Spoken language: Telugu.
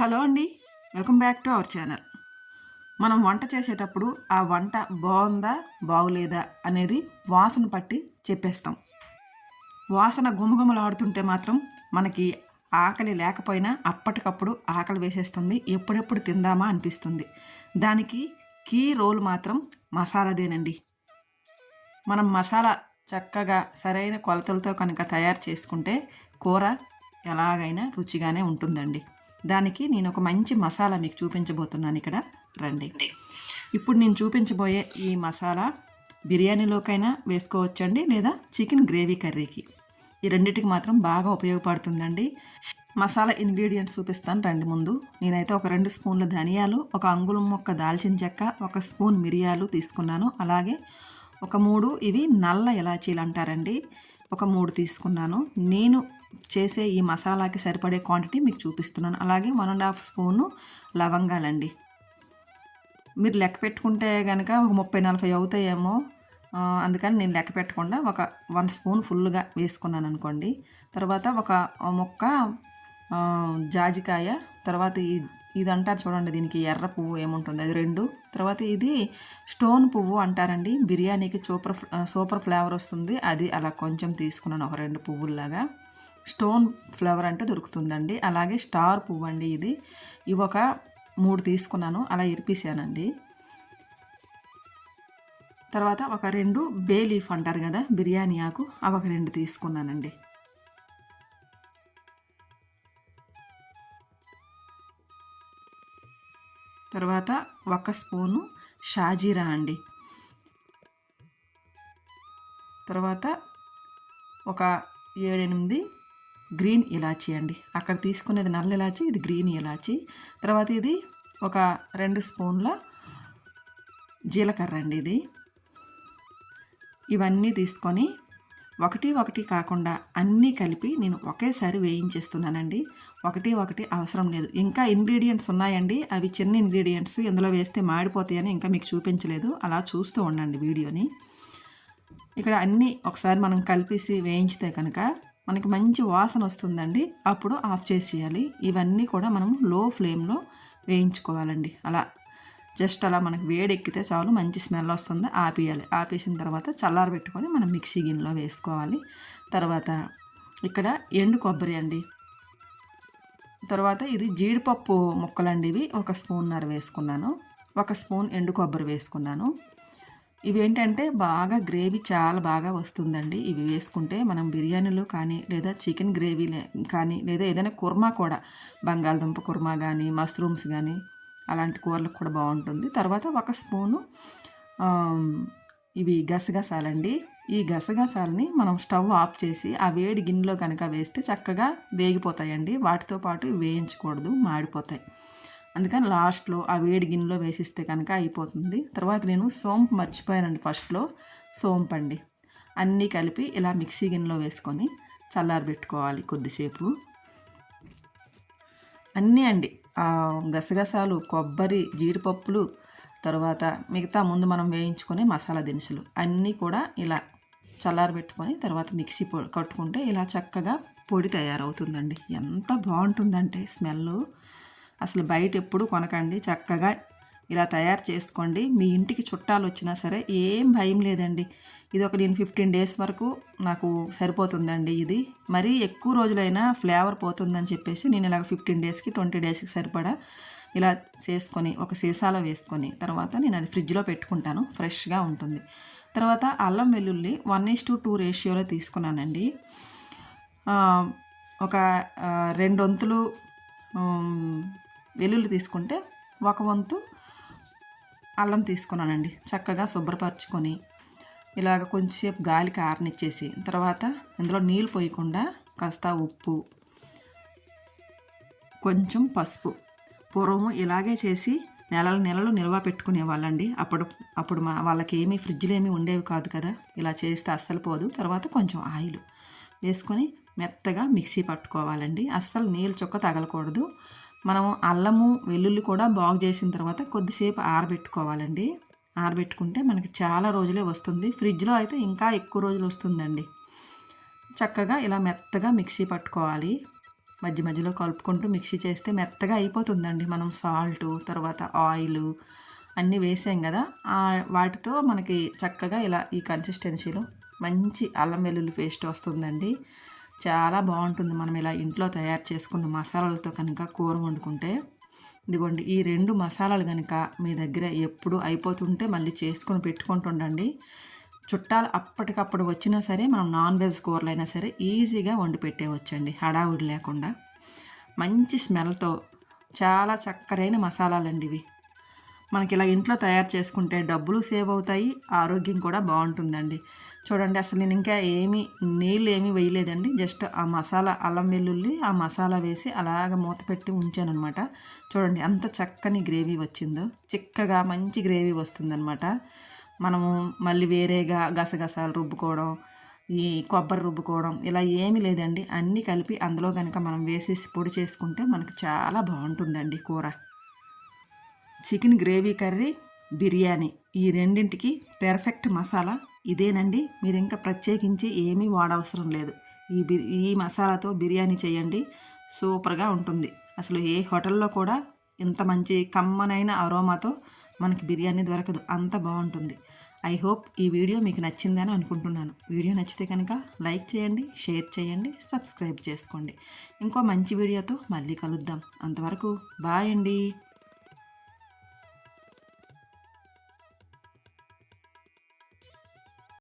హలో అండి welcome back to our channel. మనం వంట చేసేటప్పుడు ఆ వంట బాగుందా బాగులేదా అనేది వాసన పట్టి చెప్పేస్తాం. వాసన గుమగుమలాడుతుంటే మాత్రం మనకి ఆకలి లేకపోయినా అప్పటికప్పుడు ఆకలి వేసేస్తుంది ఎప్పుడెప్పుడు తిందామా అనిపిస్తుంది. దానికి కీ రోల్ మాత్రం మసాలాదేనండి. మనం మసాలా చక్కగా సరైన కొలతలతో కనుక తయారు చేసుకుంటే కూర ఎలాగైనా రుచిగానే ఉంటుందండి. దానికి నేను ఒక మంచి మసాలా మీకు చూపించబోతున్నాను ఇక్కడ. రండి. ఇప్పుడు నేను చూపించబోయే ఈ మసాలా బిర్యానీలోకైనా వేసుకోవచ్చండి లేదా చికెన్ గ్రేవీ కర్రీకి? ఈ రెండింటికి మాత్రం బాగా ఉపయోగపడుతుందండి. మసాలా ఇంగ్రీడియంట్స్ చూపిస్తాను రండి ముందు. నేనైతే ఒక రెండు స్పూన్ల ధనియాలు ఒక అంగుళం మొక్క దాల్చిన చెక్క ఒక స్పూన్ మిరియాలు తీసుకున్నాను. అలాగే ఒక మూడు ఇవి నల్ల ఇలాచీలు అంటారండి. ఒక మూడు తీసుకున్నాను. నేను చేసే ఈ మసాలాకి సరిపడే క్వాంటిటీ మీకు చూపిస్తున్నాను. అలాగే వన్ అండ్ హాఫ్ స్పూను లవంగాలండి. మీరు లెక్క పెట్టుకుంటే కనుక ఒక ముప్పై నలభై అవుతాయేమో. అందుకని నేను లెక్క పెట్టకుండా ఒక వన్ స్పూన్ ఫుల్గా వేసుకున్నాను అనుకోండి. తర్వాత ఒక మొక్క జాజికాయ తర్వాత ఈ ఇది అంటారు చూడండి దీనికి ఎర్ర పువ్వు ఏముంటుంది అది రెండు. తర్వాత ఇది స్టోన్ పువ్వు అంటారండి. బిర్యానీకి సూపర్ సూపర్ ఫ్లేవర్ వస్తుంది. అది అలా కొంచెం తీసుకున్నాను ఒక రెండు పువ్వుల్లాగా. స్టోన్ ఫ్లవర్ అంటే దొరుకుతుందండి. అలాగే స్టార్ పువ్వు అండి ఇది. ఇవి ఒక మూడు తీసుకున్నాను. అలా ఇరిపేసానండి తర్వాత ఒక రెండు బే లీఫ్ అంటారు కదా బిర్యానీ ఆకు అవి ఒక రెండు తీసుకున్నానండి. తర్వాత ఒక స్పూను షాజీరా అండి. తర్వాత ఒక ఏడెనిమిది గ్రీన్ ఇలాచీ అండి. అక్కడ తీసుకునేది నల్ల ఇలాచీ ఇది గ్రీన్ ఇలాచీ. తర్వాత ఇది ఒక రెండు స్పూన్ల జీలకర్ర అండి ఇది. ఇవన్నీ తీసుకొని ఒకటి ఒకటి కాకుండా అన్నీ కలిపి నేను ఒకేసారి వేయించేస్తున్నానండి. ఒకటి ఒకటి అవసరం లేదు. ఇంకా ఇంగ్రీడియంట్స్ ఉన్నాయండి. అవి చిన్న ఇంగ్రీడియంట్స్ ఇందులో వేస్తే మాడిపోతాయని ఇంకా మీకు చూపించలేదు. అలా చూస్తూ ఉండండి వీడియోని. ఇక్కడ అన్నీ ఒకసారి మనం కలిపేసి వేయించితే కనుక మనకి మంచి వాసన వస్తుందండి. అప్పుడు ఆఫ్ చేసేయాలి. ఇవన్నీ కూడా మనం లో ఫ్లేమ్లో వేయించుకోవాలండి. అలా జస్ట్ అలా మనకి వేడెక్కితే చాలు మంచి స్మెల్ వస్తుంది. ఆపేయాలి. ఆపేసిన తర్వాత చల్లార పెట్టుకొని మనం మిక్సీ గిన్నెలో వేసుకోవాలి. తర్వాత ఇక్కడ ఎండు కొబ్బరి అండి. తర్వాత ఇది జీడిపప్పు ముక్కలండి ఇవి. ఒక స్పూన్నర వేసుకున్నాను. ఒక స్పూన్ ఎండు కొబ్బరి వేసుకున్నాను. ఇవి ఏంటంటే బాగా గ్రేవీ చాలా బాగా వస్తుందండి. ఇవి వేసుకుంటే మనం బిర్యానీలో కానీ లేదా చికెన్ గ్రేవీ కానీ లేదా ఏదైనా కుర్మా కూడా బంగాళదుంప కుర్మా కానీ మష్రూమ్స్ కానీ అలాంటి కూరలకు కూడా బాగుంటుంది. తర్వాత ఒక స్పూను ఇవి గసగసాలండి. ఈ గసగసాలని మనం స్టవ్ ఆఫ్ చేసి ఆ వేడి గిన్నెలో కనుక వేస్తే చక్కగా వేగిపోతాయండి. వాటితో పాటు వేయించకూడదు మాడిపోతాయి. అందుకని లాస్ట్లో ఆ వేడి గిన్నెలో వేసిస్తే కనుక అయిపోతుంది. తర్వాత నేను సోంపు మర్చిపోయానండి ఫస్ట్లో. సోంపు అండి అన్నీ కలిపి ఇలా మిక్సీ గిన్నెలో వేసుకొని చల్లారబెట్టుకోవాలి కొద్దిసేపు. అన్నీ అండి. గసగసాలు కొబ్బరి జీడిపప్పులు తర్వాత మిగతా ముందు మనం వేయించుకునే మసాలా దినుసులు అన్నీ కూడా ఇలా చల్లారబెట్టుకొని తర్వాత మిక్సీ పొడి కట్టుకుంటే ఇలా చక్కగా పొడి తయారవుతుందండి. ఎంత బాగుంటుందంటే స్మెల్ అసలు బయట ఎప్పుడు కొనకండి. చక్కగా ఇలా తయారు చేసుకోండి. మీ ఇంటికి చుట్టాలు వచ్చినా సరే ఏం భయం లేదండి. ఇది ఒక నేను ఫిఫ్టీన్ డేస్ వరకు నాకు సరిపోతుందండి ఇది. మరీ ఎక్కువ రోజులైనా ఫ్లేవర్ పోతుందని చెప్పేసి నేను ఇలాగ ఫిఫ్టీన్ డేస్కి ట్వంటీ డేస్కి సరిపడా ఇలా చేసుకొని ఒక సీసాలో వేసుకొని తర్వాత నేను అది ఫ్రిడ్జ్లో పెట్టుకుంటాను. ఫ్రెష్గా ఉంటుంది. తర్వాత అల్లం వెల్లుల్లి వన్ ఈస్ టు టూ రేషియోలో తీసుకున్నానండి. ఒక రెండొంతులు వెల్లుల్లి తీసుకుంటే ఒక వంతు అల్లం తీసుకున్నానండి. చక్కగా శుభ్రపరచుకొని ఇలాగ కొంచెంసేపు గాలికి ఆరనిచ్చేసి తర్వాత ఇందులో నీళ్ళు పోయకుండా కాస్త ఉప్పు కొంచెం పసుపు పూర్వము ఇలాగే చేసి నెలలు నెలలు నిల్వ పెట్టుకునే వాళ్ళండి అప్పుడు అప్పుడు మా వాళ్ళకి ఏమీ ఫ్రిడ్జ్లు ఏమీ ఉండేవి కాదు కదా. ఇలా చేస్తే అస్సలు పోదు. తర్వాత కొంచెం ఆయిల్ వేసుకొని మెత్తగా మిక్సీ పట్టుకోవాలండి. అస్సలు నీళ్ళు చుక్క తగలకూడదు. మనం అల్లము వెల్లుల్లి కూడా బాగు చేసిన తర్వాత కొద్దిసేపు ఆరబెట్టుకోవాలండి. ఆరబెట్టుకుంటే మనకి చాలా రోజులే వస్తుంది. ఫ్రిడ్జ్లో అయితే ఇంకా ఎక్కువ రోజులు వస్తుందండి. చక్కగా ఇలా మెత్తగా మిక్సీ పట్టుకోవాలి. మధ్య మధ్యలో కలుపుకుంటూ మిక్సీ చేస్తే మెత్తగా అయిపోతుందండి. మనం సాల్ట్ తర్వాత ఆయిల్ అన్నీ వేసాం కదా ఆ వాటితో మనకి చక్కగా ఇలా ఈ కన్సిస్టెన్సీలో మంచి అల్లం వెల్లుల్లి పేస్ట్ వస్తుందండి. చాలా బాగుంటుంది. మనం ఇలా ఇంట్లో తయారు చేసుకున్న మసాలాలతో కనుక కూర వండుకుంటే ఇదిగోండి ఈ రెండు మసాలాలు కనుక మీ దగ్గర ఎప్పుడు అయిపోతుంటే మళ్ళీ చేసుకొని పెట్టుకుంటుండండి. చుట్టాలు అప్పటికప్పుడు వచ్చినా సరే మనం నాన్ వెజ్ కూరలైనా సరే ఈజీగా వండి పెట్టేవచ్చండి హడావుడి లేకుండా. మంచి స్మెల్తో చాలా చక్కరైన మసాలాలండి ఇవి. మనకి ఇలా ఇంట్లో తయారు చేసుకుంటే డబ్బులు సేవ్ అవుతాయి ఆరోగ్యం కూడా బాగుంటుందండి. చూడండి అసలు నేను ఇంకా ఏమీ నీళ్ళు ఏమీ వేయలేదండి. జస్ట్ ఆ మసాలా అల్లం వెల్లుల్లి ఆ మసాలా వేసి అలాగ మూత పెట్టి ఉంచాను అనమాట చూడండి ఎంత చక్కని గ్రేవీ వచ్చిందో. చిక్కగా మంచి గ్రేవీ వస్తుందన్నమాట. మనము మళ్ళీ వేరేగా గసగసాలు రుబ్బుకోవడం ఈ కొబ్బరి రుబ్బుకోవడం ఇలా ఏమీ లేదండి. అన్నీ కలిపి అందులో కనుక మనం వేసేసి పొడి చేసుకుంటే మనకు చాలా బాగుంటుందండి కూర. Chicken gravy curry biryani. ఈ రెండింటికి పెర్ఫెక్ట్ మసాలా. ఇదేనండి మీరు ఇంకా ప్రత్యేకించి ఏమీ వాడవసరం లేదు. ఈ బి ఈ మసాలాతో బిర్యానీ చేయండి. సూపర్గా ఉంటుంది. అసలు ఏ హోటల్లో కూడా ఇంత మంచి కమ్మనైన అరోమాతో మనకి బిర్యానీ దొరకదు. అంత బాగుంటుంది. ఐ హోప్ ఈ వీడియో మీకు నచ్చిందని అనుకుంటున్నాను. వీడియో నచ్చితే కనుక లైక్ చేయండి షేర్ చేయండి సబ్స్క్రైబ్ చేసుకోండి. ఇంకో మంచి వీడియోతో మళ్ళీ కలుద్దాం. అంతవరకు బాయ్ అండి.